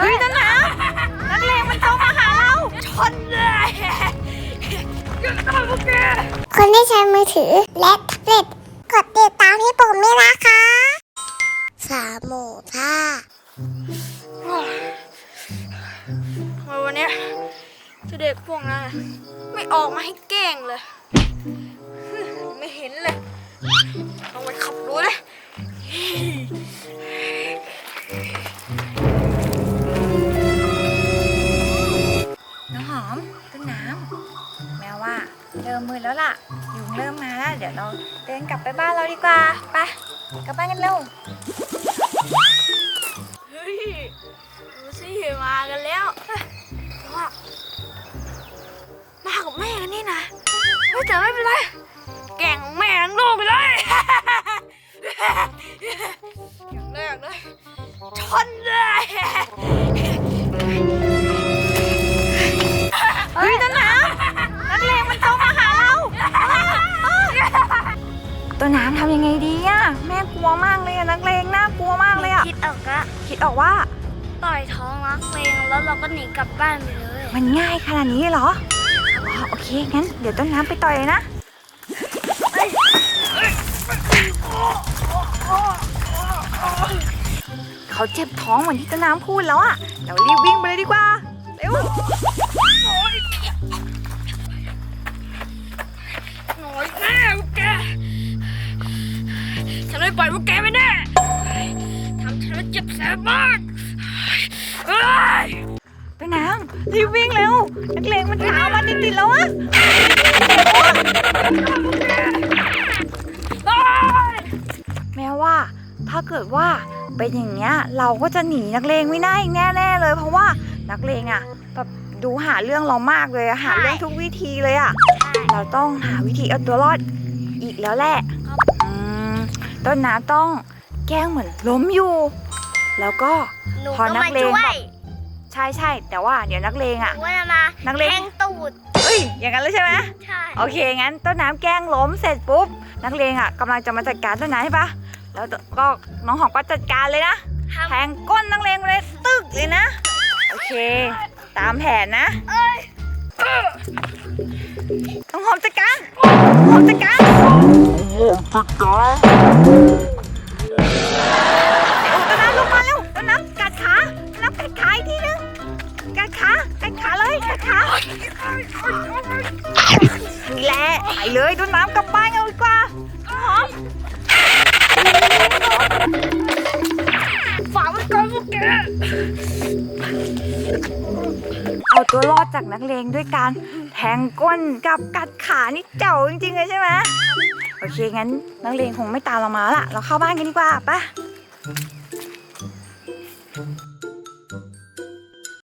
เฮ้ยต้นน้ำนักเลงมันจ้องมาหาเรา ชนเลยคนที่ใช้มือถือและแท็บเล็ตกดติดตามพี่ปุ่มด้วยนะคะสามหมูท่าทำไมวันเนี้ยเจ้าเด็กพวกนั้นน่ะไม่ออกมาให้แกล้งเลย ไม่เห็นเลย มืดแล้วล่ะยุงเริ่มมาแล้วเดี๋ยวเราเดินกลับไปบ้านเราดีกว่าไปกลับบ้านกันเร็วเฮ้ยดูสิมากันแล้วเฮ้ยแต่ว่ามากับแม่กันนี่นะเฮ้ยแต่ไม่เป็นไรแก่งแม่ทั้งลูกไปเลย ต้นน้ำทำยังไงดีอะแม่กลัวมากเลยอะนักเลงน่ากลัวมากเลยอะคิดออกก็คิดออกว่า ต่อยท้องรักเลงแล้วเราก็หนีกลับบ้านไปเลยมันง่ายขนาดนี้เลยเหรออ๋อโอเคงั้นเดี๋ยวต้นน้ำไปต่อยเลยนะเขาเจ็บท้องเหมือนที่ต้นน้ำพูดแล้วอะเดี๋ยวรีบวิ่งไปเลยดีกว่าเร็ว ไม่ปล่อยพวกแกไม่แน่ทำฉันแล้วเจ็บแสบมากเฮ้ยต้นน้ำรีบวิ่งเร็วนักเลงมันตามมาติดๆแล้วอะเฮ้ยแม้ว่าถ้าเกิดว่าเป็นอย่างเงี้ยเราก็จะหนีนักเลงไม่ได้อีกแน่ๆเลย เพราะว่านักเลงอะแบบดูหาเรื่องเรามากเลยอะหาเรื่องทุกวิธีเลยอะเราต้องหาวิธีเอาตัวรอดอีกแล้วแหละอืม ต้นน้ำต้องแกล้งเหมือนล้มอยู่ แล้วก็หนูพอก็นักมาเลงช่วแบยบใช่ใช่แต่ว่าเดี๋ยวนักเลงหอะ นูก็จะมานักเลง แทงตูดเอ้ยอย่างนั้นเลยใช่ไหมใช่โอเคงั้นต้นน้ำแกล้งล้มเสร็จปุ๊บนักเลงอะกำลังจะมาจัดการต้นน้ำใช่ปะแล้วก็น้องหอมก็จัดการเลยนะทแทงก้นนักเลงไปเลยตึกเลยนะ โอเค ตามแผนนะน้องหอมจัดการน้องหอมจัดการ เร็วต้นน้ำลงมาเร็วต้นน้ำกัดขาต้นน้ำกัดขาอีกทีนึงกัดขากัดขาเลยกัดขานี่แหละไปเลยต้นน้ำกลับบ้านกันดีกว่าหอมฝากไว้ก่อนพวกแกเอาตัวรอดจากนักเลงด้วยการแทงก้นกับกัดขานี่เจ๋วจริงๆเลยใช่ไหม โอเคงั้นนักเลงคงไม่ตามเรามาละเราเข้าบ้านกันดีกว่าปะ